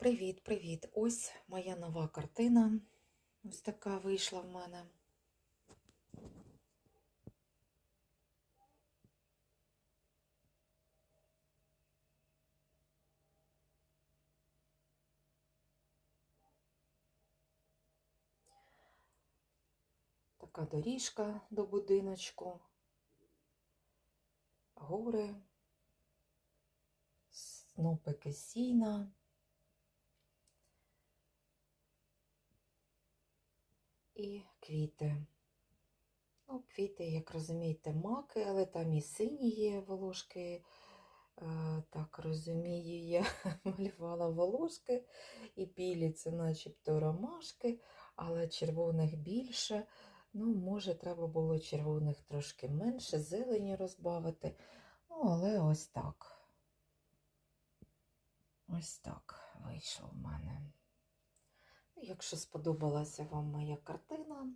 Привіт-привіт! Ось моя нова картина. Ось така вийшла в мене. Така доріжка до будиночку, гори, снопики сіна. І квіти. Ну, квіти, як розумієте, маки, але там і сині є волошки. Е, Так розумію, я малювала волошки, і білі це начебто ромашки, але червоних більше. Ну, може, треба було червоних трошки менше, зелені розбавити. Ну, але ось так. Ось так вийшло. Якщо сподобалася вам моя картина,